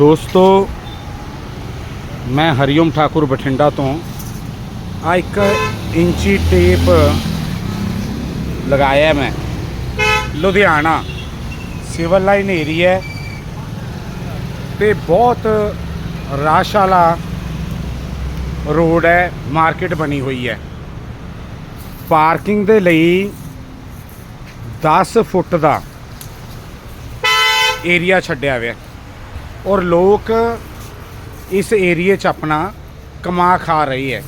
ਦੋਸਤੋ, ਮੈਂ ਹਰੀਓਮ ਠਾਕੁਰ ਬਠਿੰਡਾ ਤੋਂ ਆ ਇੱਕ ਇੰਚੀ ਟੇਪ ਲਗਾਇਆ ਮੈਂ। ਲੁਧਿਆਣਾ, ਸਿਵਲ ਲਾਈਨ ਏਰੀਆ ਤੇ ਬਹੁਤ ਰਸ਼ ਵਾਲਾ ਰੋਡ ਹੈ, ਮਾਰਕੀਟ ਬਣੀ ਹੋਈ ਹੈ। ਪਾਰਕਿੰਗ ਦੇ ਲਈ 10 ਫੁੱਟ ਦਾ ਏਰੀਆ ਛੱਡਿਆ ਹੋਇਆ। ਔਰ ਲੋਕ ਇਸ ਏਰੀਏ 'ਚ ਆਪਣਾ ਕਮਾ ਖਾ ਰਹੇ ਹੈ।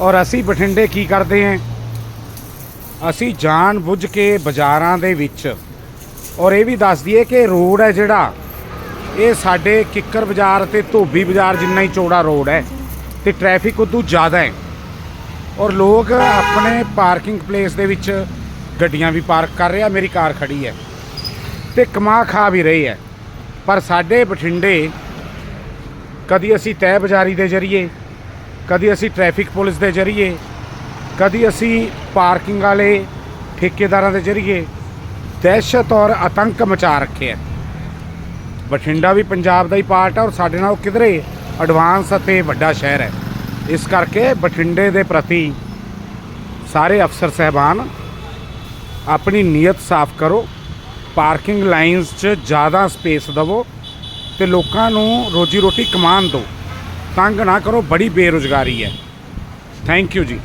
ਔਰ ਅਸੀਂ ਬਠਿੰਡੇ ਕੀ ਕਰਦੇ ਹਾਂ? ਅਸੀਂ ਜਾਣ ਬੁੱਝ ਕੇ ਬਾਜ਼ਾਰਾਂ ਦੇ ਵਿੱਚ, ਔਰ ਇਹ ਵੀ ਦੱਸ ਦਈਏ ਕਿ ਰੋਡ ਹੈ ਜਿਹੜਾ, ਇਹ ਸਾਡੇ ਕਿੱਕਰ ਬਾਜ਼ਾਰ ਤੇ ਧੋਬੀ ਬਾਜ਼ਾਰ ਜਿੰਨਾ ਹੀ ਚੌੜਾ ਰੋਡ ਹੈ ਤੇ ਟ੍ਰੈਫਿਕ ਉਦੋਂ ਜ਼ਿਆਦਾ ਹੈ। ਔਰ ਲੋਕ ਆਪਣੇ ਪਾਰਕਿੰਗ ਪਲੇਸ ਦੇ ਵਿੱਚ ਗੱਡੀਆਂ ਵੀ ਪਾਰਕ ਕਰ ਰਿਹਾ ਮੇਰੀ ਕਾਰ ਖੜੀ ਹੈ ਤੇ ਕਮਾ ਖਾ ਵੀ ਰਹੇ ਹੈ। ਪਰ ਸਾਡੇ ਬਠਿੰਡੇ ਕਦੀ ਅਸੀਂ ਤਹਿ ਬਜ਼ਾਰੀ ਦੇ ਜ਼ਰੀਏ, ਕਦੀ ਅਸੀਂ ਟ੍ਰੈਫਿਕ ਪੁਲਿਸ ਦੇ ਜ਼ਰੀਏ, ਕਦੀ ਅਸੀਂ ਪਾਰਕਿੰਗ ਵਾਲੇ ਠੇਕੇਦਾਰਾਂ ਦੇ ਜ਼ਰੀਏ ਦਹਿਸ਼ਤ ਔਰ ਆਤੰਕ ਮਚਾ ਰੱਖਿਆ ਬਠਿੰਡਾ ਵੀ ਪੰਜਾਬ ਦਾ ਹੀ ਪਾਰਟ ਹੈ ਔਰ ਸਾਡੇ ਨਾਲ ਕਿਧਰੇ ਐਡਵਾਂਸ ਅਤੇ ਵੱਡਾ ਸ਼ਹਿਰ ਹੈ। ਇਸ ਕਰਕੇ ਬਠਿੰਡੇ ਦੇ ਪ੍ਰਤੀ ਸਾਰੇ ਅਫਸਰ ਸਹਿਬਾਨ, ਆਪਣੀ ਨੀਅਤ ਸਾਫ਼ ਕਰੋ ਪਾਰਕਿੰਗ ਲਾਈਨਸ 'ਚ ਜ਼ਿਆਦਾ ਸਪੇਸ ਦਿਵੋ ਤੇ ਲੋਕਾਂ ਨੂੰ ਰੋਜੀ ਰੋਟੀ ਕਮਾਉਣ ਦਿਓ। ਤੰਗ ਨਾ ਕਰੋ, ਬੜੀ ਬੇਰੁਜ਼ਗਾਰੀ ਹੈ। ਥੈਂਕ ਯੂ ਜੀ।